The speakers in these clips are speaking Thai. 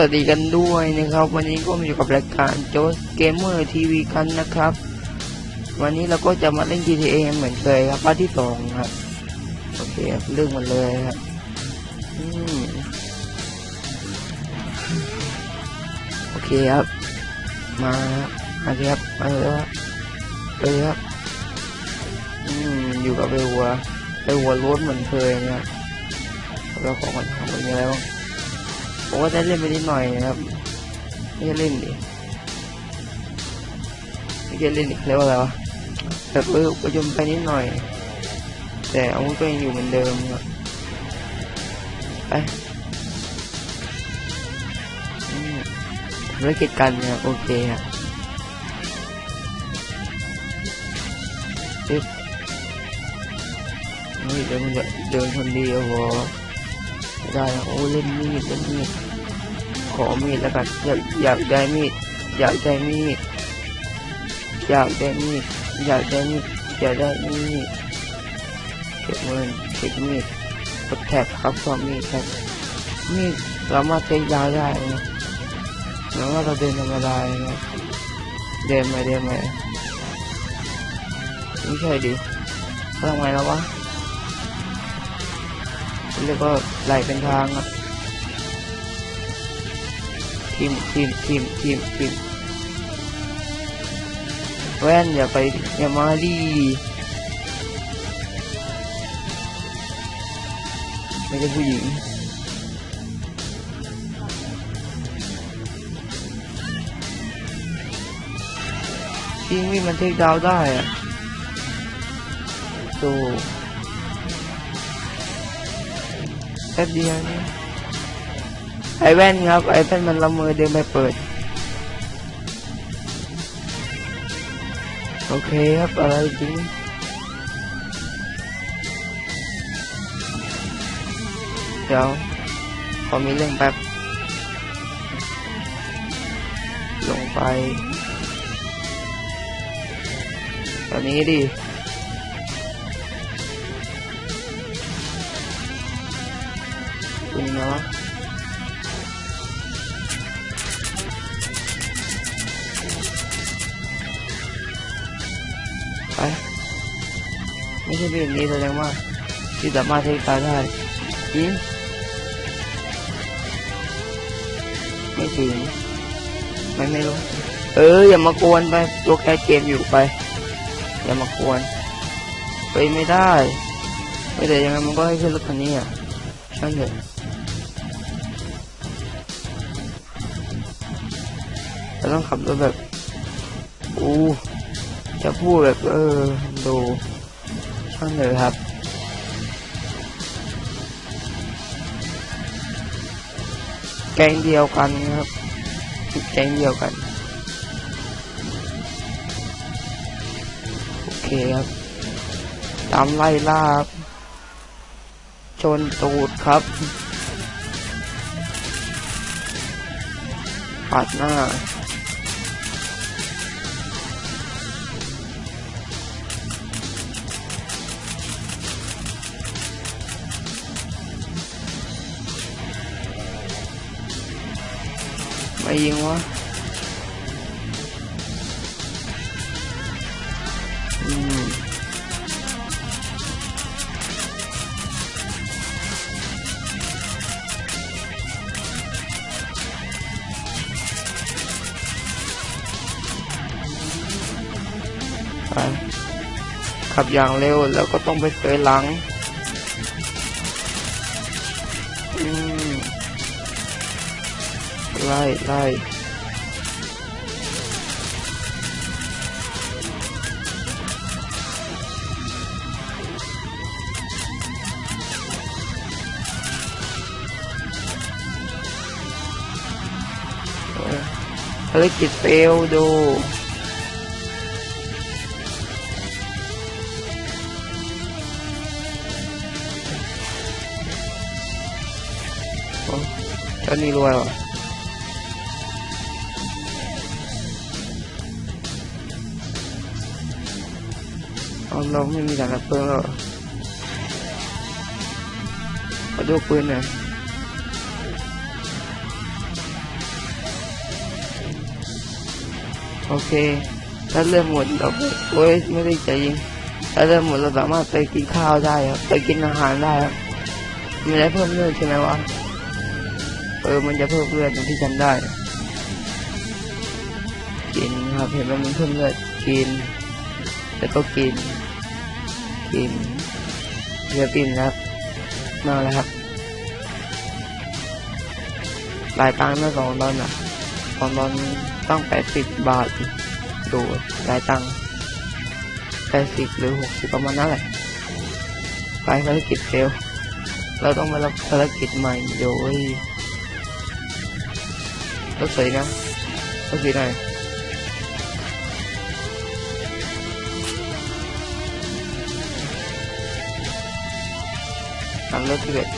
วัสดีกันด้วยนะครับ วันนี้ก็มาอยู่กับรายการโจสเกมเมอร์ทีวีกันนะครับ วันนี้เราก็จะมาเล่น GTA เหมือนเคยครับภาคที่สองครับโอเคครับเรื่องมันเลยครับโอเคครับ มาครับมาเลยครับมาเลยครับเลยครับอืมอยู่กับเบลวัวเบลวัวล้วนเหมือนเคยนะครับแล้วของมันทำเป็นยังไงบ้าง ผมก็จะเล่นไปนิดหน่อยนะครับ ไม่ใช่เล่นดิไม่ใช่เล่นอีกแล้วอะไรวะแบบเออประยมไปนิดหน่อย แต่อาวุธก็ยังอยู่เหมือนเดิมครับไปอืมธุรกิจกันเนี่ยโอเคครับปึ๊บนี่เดินเดินคนเดียวโห ได้โอ้เล่นมีดเล่นมีดขอมีดแล้วกันอยากอยากได้มีดอยากได้มีดอยากได้มีดอยากได้มีดอยากได้มีดเก็บเงินเก็บมีดกดแท็บครับชอบมีดครับมีดสามารถใช้ยาวได้นะเหมือนว่าเราเดินธรรมดาเลยนะเดินมาเดินมาไม่ใช่ดิทำไมแล้ววะ เรียกว่าไหลเป็นทางอะทีมทีมทีมทีมทีมแว่นอย่าไปอย่ามาดีไม่ใช่ผู้หญิงจริงนี่มันเทคดาวได้อะโต ป๊บเดียวนี่ไอแว่นครับ ไอแว่นมันละเมอเดินไปเปิด โอเคครับอะไรจริงเดี๋ยวขอมีเรื่องแป๊บ ลงไป ตอนนี้ดิ คุณเนาะไปไม่ใช่เป็นอย่างนี้แสดงว่าที่สามารถใช้กาได้ยิงไม่ถึงไม่ไม่รู้ เออ อย่ามากวนไป ตัวแค่เกมอยู่ไป อย่ามากวน ไปไม่ได้ ไม่แต่ยังไงมันก็ให้ขึ้นรถคันนี้อะช่างเถอะ ต้องขับรถแบบอู้จะพูดแบบเออดูช่างเถอะครับแกงเดียวกันครับแกงเดียวกัน โอเคครับ ตามไล่ล่าครับชนตูดครับปาดหน้า ไม่ยิงวะอืมไปขับอย่างเร็วแล้วก็ต้องไปเสยหลัง ไล่ไล่เออภารกิจเฟลดูเจ้านี่รวยว่ะเอ เราไม่มีถังดับเพลิงเราขอดูปืนเน่ยโอเค ถ้าเริ่มหมดเราโอ้ยไม่ได้ใจยิงถ้าเริ่มหมดเราสามารถไปกินข้าวได้ครับไปกินอาหารได้ครับมีอะไเพิ่มเลือดใช่ไหมวะเออมันจะเพิ่มเลือดางที่จำได้กินครับเห็นไหมมันเพิ่มเลือดกิน แล้วก็กิน กินเรือปินครับมาแล้วครับรายตังค์เมื่อสองตอนะสองตอนต้องแปดสิบบาทดูรายตังค์แปดสิบหรือหกสิบประมาณนั้นแหละไปภารกิจเฟลเราต้องมารับภารกิจใหม่โดยรถสวยนะรถสวยหน่อย ทำรถที่แบบ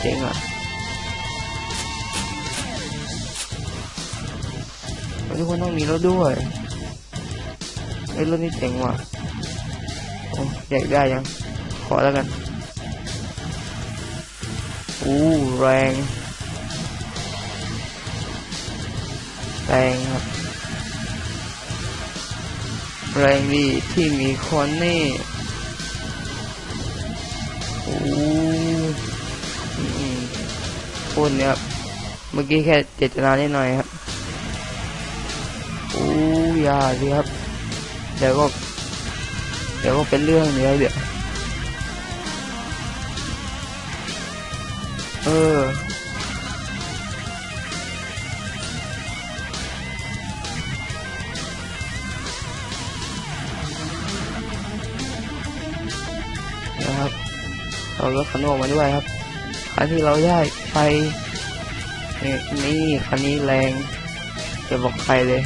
เจ๋งๆอะทุกคนต้องมีรถด้วยไอ้รถนี่เจ๋งว่ะโอ้อยากได้ยัง ขอแล้วกันอู้แรงแรงครับแรงดีที่มีคนนี่ พูดเนี่ยครับ เมื่อกี้แค่เจตนานิดหน่อยครับโอ้ยาสิครับ เดี๋ยวก็ เดี๋ยวก็เป็นเรื่องเนี้ยเดี๋ยวเออ เรารถคันโนมาด้วยครับ คันที่เราได้ไปนี่คันนี้แรงจะบอกใครเลย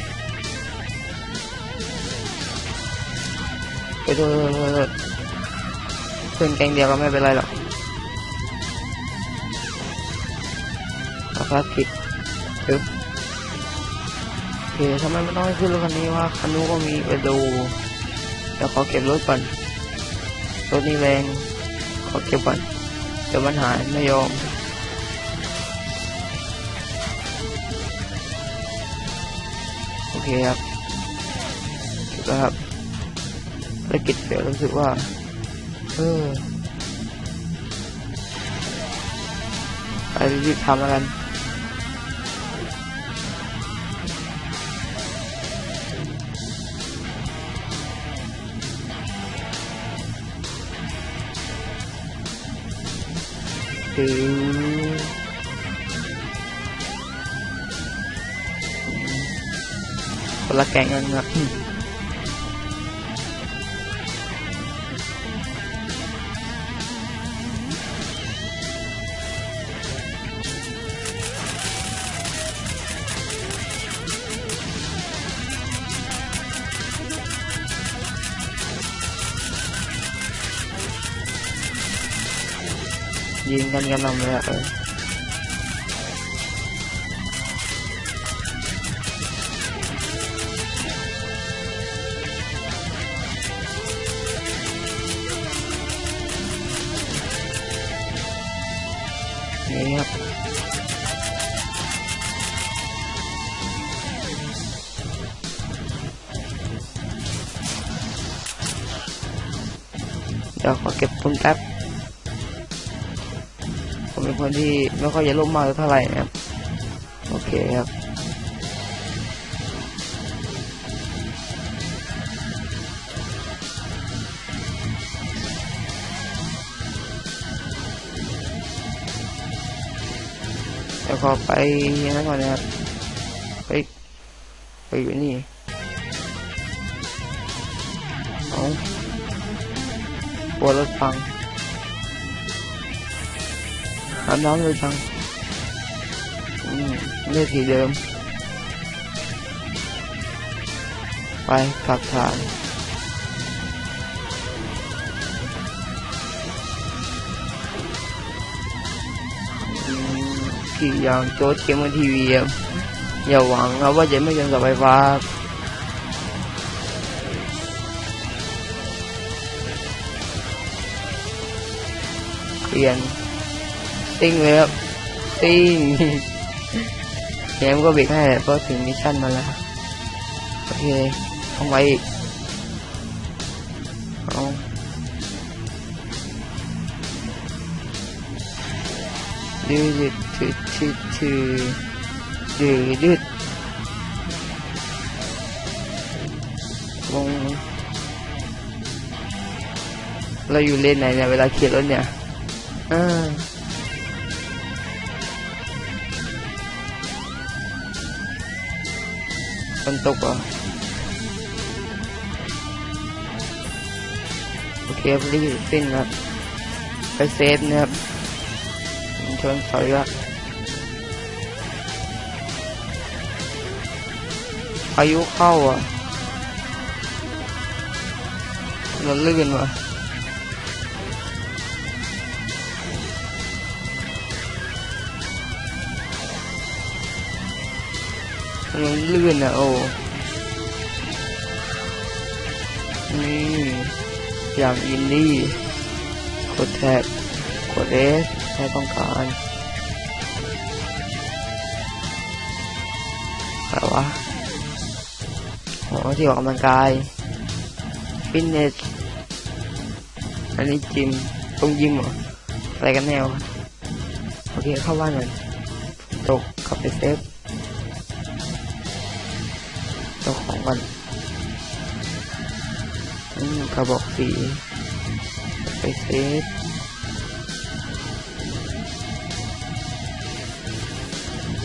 ไปดูเพื่อนแกงเดียวก็ไม่เป็นไรหรอกเอาภารกิจปึ๊บโอเคทำไมไม่ต้องให้ขึ้นรถคันนี้ว่าคันนู้นก็มีไปดูเดี๋ยวขอเก็บรถก่อนรถนี้แรง ขอเก็บก่อนเดี๋ยวมันหายไม่ยอมโอเคครับเก็บแล้วครับภารกิจเดียวรู้สึกว่าเออไปรีบทำแล้วกัน คือคนละแกงกันครับยิงกันกันนำเลยอะเออนี่ครับ เดี๋ยวขอเก็ คนที่ไม่ค่อยจะร่มมากเท่าไหร่นะครับ โอเคครับเดี๋ยวขอไปนั่นก่อนนะครับ ไปไปอยู่นี่เอาปวดรถฟัง อาบน้ำเลยจังอืมเลือกทีเดิมไปกลับฐา นอืมกี่อย่างโจ๊ดเกมบนทีวีอะอย่าหวังนะว่าจะไม่ยังกับไฟฟ้า เปลี่ยน ติ้งเลยครับติ้ง แหมก็เบรกให้เพราะถึงมิชชั่นมาแล้ว โอเคเอาไว้อีกเอาดืดดืดดืดดืดดืดดืดลงเราอยู่เลนไหนเนี่ยเวลาขี่รถเนี่ยอ่า นตกเหรอโอเครีบสิ้นครับไปเซฟนะครับชนสอยละพายุเข้าอะมันลื่นว่ะ มันลื่นอะโอ้นี่อย่างอินดี้กดแท็บกดเอสใช้ต้องการอะไรวะอ๋อที่ออกกำลังกายฟิตเนสอันนี้จิมตรงยิมเหรออะไรกันแนวโอเคเข้าบ้านก่อนตกขับไปเซฟ จ้าของก่อนกระบอกสีไปเซฟ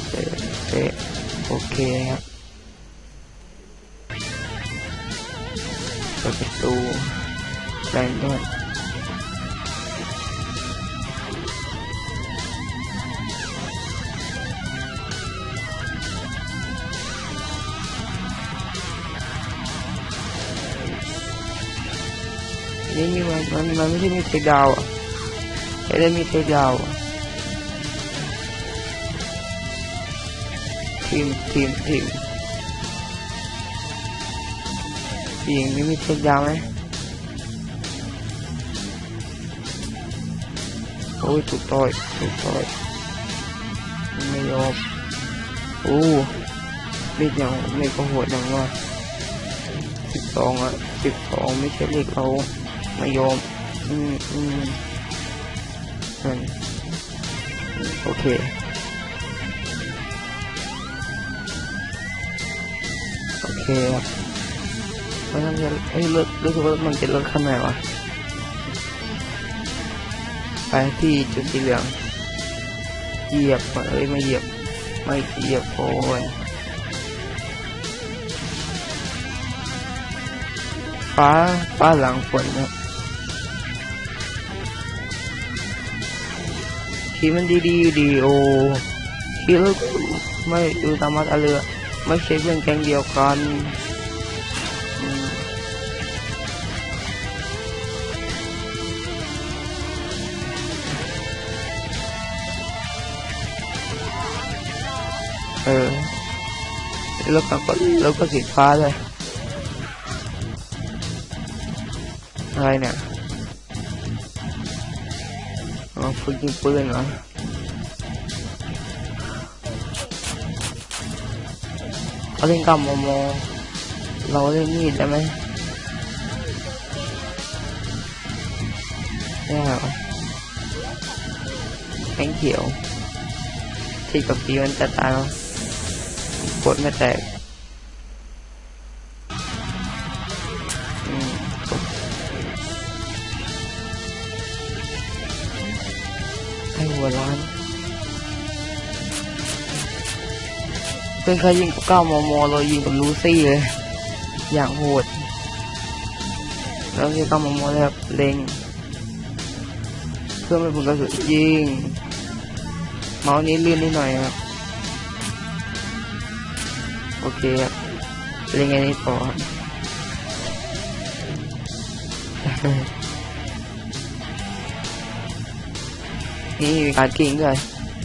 เซฟเซฟโอเคครับเปิดประตูแรงด้วย นี่นี่มันมันมันไม่ใช่มีเทคดาวอะไม่ได้มีเทคดาวอะทีมทีมทีมทีมนี่มีเทคดาวไหมโอ้ยถูกต่อยถูกต่อยไม่ยอมโอ้มีดอย่างไม่ก็โหดอย่างว่าสิบสองอะสิบสองไม่ใช่เลขเรา ไม่ยอมอืมอืมอืมโอเคโอเคครับมันจะเอ้ยรถรู้สึกว่ามันจะรถข้างในวะไปที่จุดสีเหลืองเหยียบเอ้ยไม่เหยียบ ไม่เหยียบโอ้ยฟ้าฟ้าหลังฝนครับีมันดีดีดีโอขี่แล้วไม่ดูตามมาตาเรือไม่ใช่เพื่อนแก๊งเดียวกันเออแล้วก็แล้วก็สีฟ้าเลยอะไรเนี่ย อ๋อฝึกยิงปืนเหรอเขาเล่นกับโมโมเราเล่นมีดได้ไหมได้เหรอแข็งเขียวที่กับปีมันจะตายแล้วกดไม่แตก เป็นใครยิงกับเก้ามมเรายิงกับลูซี่เลย อย่างโหดแล้วที่เก้ามมเลยครับเล็งเพื่อไม่ผลกระสุนยิงเมาส์นี้ลื่นนิดหน่อยครับโอเคครับเล่นไงนี้ต่อครับนี่มีการกิ้งด้วย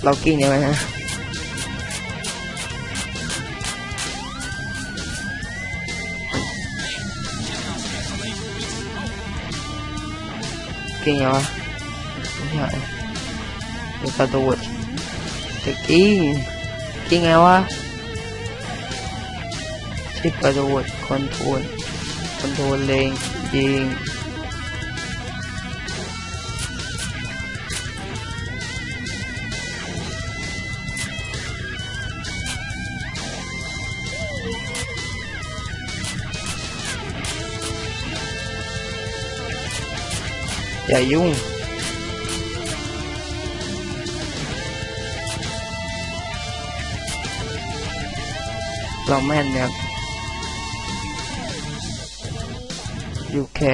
เรากิ้งได้ไหมฮะ เก่งไงวะไม่ใช่เดี๋ยวกระโดดจะกิ้งกิ้งไงวะชิปกระโดดคอนโทรลคอนโทรลเลงยิง อย่ายุ่ง เราแม่นเนี่ยอยู่แค่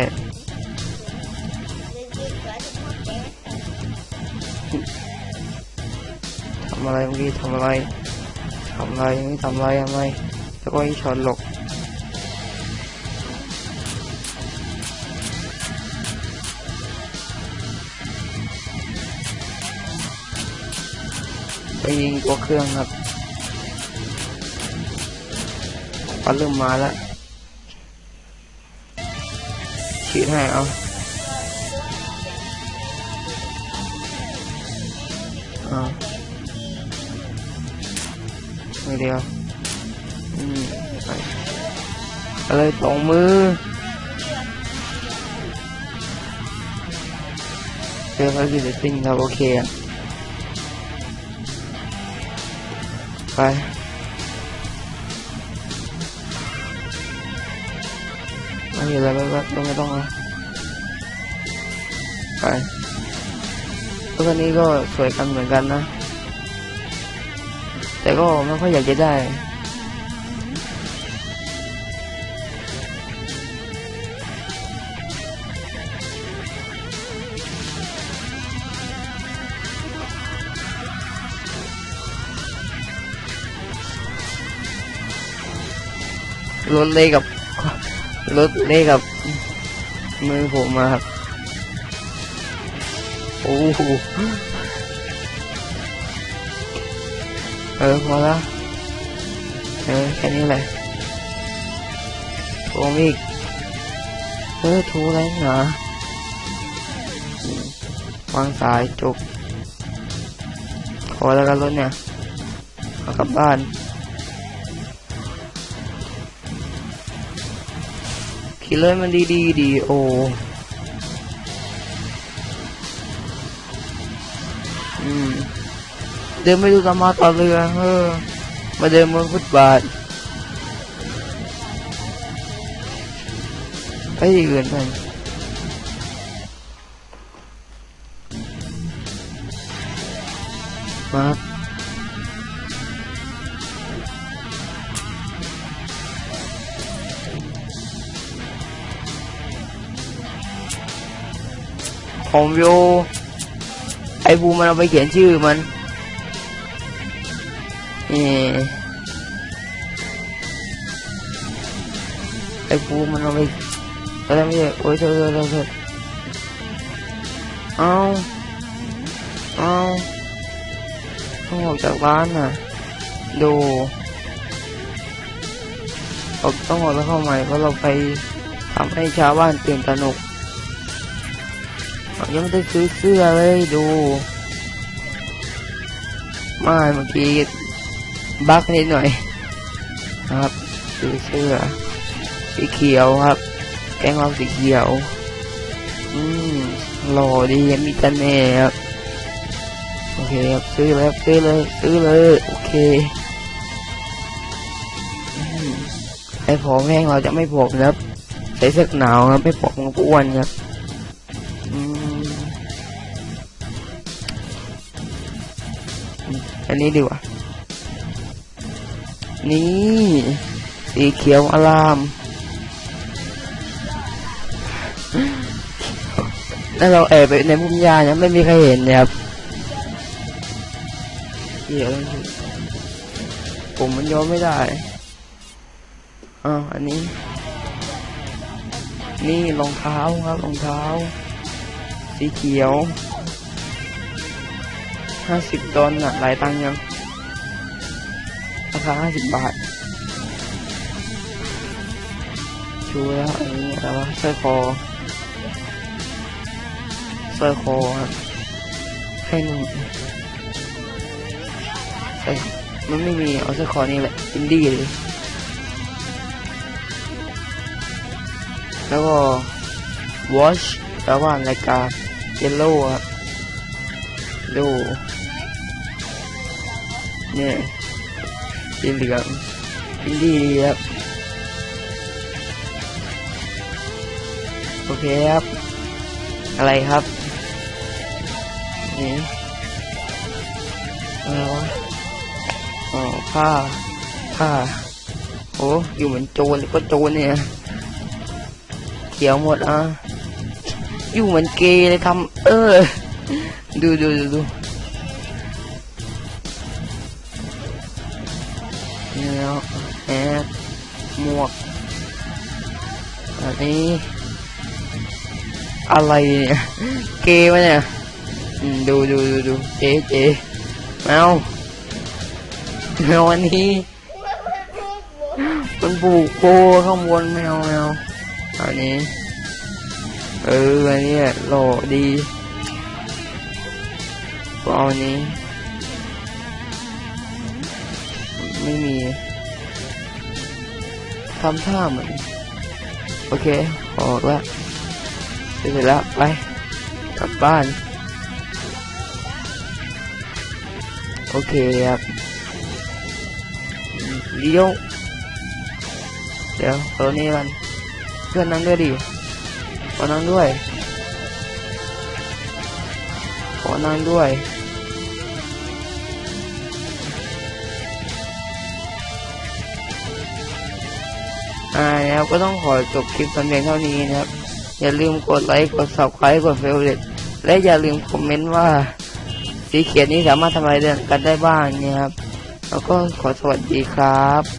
ทำอะไรเมื่อกี้ทำอะไรทำอะไรไม่ทำอะไรทำไมแล้วก็อีช็อตหลก ไปยิงตัวเครื่องครับเขาเริ่มมาแล้วฉีดให้เอาเอาไม่เดียวอืมไปอะไรสองมือเจอภารกิจเสร็จสิ้นครับ โอเคอะ ไป ไม่มีอะไรแบบต้ไม่ต้องนะไปรถคันนี้ก็สวยกันเหมือนกันนะ แต่ก็ไม่ค่อยอยากจะได้ รถเล่กับรถเล่กับ มือผมมาครับ โอ้โหเออพอละเออแค่นี้แหละโอ้มีอีกเออโทรอะไรหนาอืมวางสายจบขอแล้วกันรถเนี่ยเอากลับบ้าน เลยมันดีดีดีโออืมเดินไปดูตามาต่อเรือเออมาเดินบนฟุตบาทไปที่อื่นไปมา ผมโยไอ้บูมันเอาไปเขียนชื่อมันนี่ไอ้บูมันเอาไปอะไรไม่ใช่โอ้ยเธอเธอเธอเธอเอาเอาต้องออกจากบ้านน่ะ ดูออกต้องออกแล้วเข้าใหม่เพราะเราไปทำให้ชาวบ้านตื่นตระหนก ยังไม่ได้ซื้อเสื้อเลยดูไม่เมื่อกี้บักนิดหน่อยนะครับซื้อเสื้อสีเขียวครับ แกงเราสีเขียว อืมหล่อดีมีตันแน่ครับโอเคครับซื้อแล้วซื้อเลยซื้อเลยโอเคไอ้ผมแห้งเราจะไม่ผมครับใส่เสื้อหนาวครับไม่ผมก็อ้วนครับ อันนี้ดีกว่า นี่ สีเขียวอลามแล้วเราแอบไปในมุมยาเนี่ยไม่มีใครเห็นเนี่ยครับเขียวผมมันย้อมไม่ได้อ้าวอันนี้ นี่รองเท้าครับรองเท้า สีเขียว ห้าสิบดอลน่ะหลายตังค์ยังราคาห้าสิบบาทชูแล้วอันนี้อะไรวะสร้อยคอสร้อยคอครับให้หนึ่งใส่มันไม่มีเอาสร้อยคอนี่แหละอินดี้เลยแล้วก็ watch แปลว่านาฬิกา yellow ครับ ดูเนี่ยสีเหลืองอินดี้ดีครับโอเคครับ อะไรครับ นี่อะไรวะอ๋อผ้า ผ้า โอ้อยู่เหมือนโจรเลยก็โจรเนี่ย เขียวหมดอะ อยู่เหมือนเกย์เลยทำเออ ดูดูดูดูแล้วแอดหมวกอันนี้อะไรเนี่ยเกย์วะเนี่ยอืมดูดูดูดูเจ๊เจ๊แมวแมวอันนี้มันปลูกโบข้างบนแมวแมวอันนี้ เอออันนี้หล่อดี เอาอันนี้ ไม่มีทำท่าเหมือน โอเคออกแล้วเสร็จแล้ว ไป กลับบ้าน โอเคครับเลี้ยวเดี๋ยวตัวนี้กันเพื่อนนั่งด้วยดิขอนั่งด้วยขอนั่งด้วย อ่าแล้วก็ต้องขอจบคลิปกันเพียงเท่านี้นะครับ อย่าลืมกดไลค์กด subscribe กด favorite และอย่าลืมคอมเมนต์ว่าสีเขียวนี้สามารถทำอะไรกันได้บ้างเนี่ยครับ แล้วก็ขอสวัสดีครับ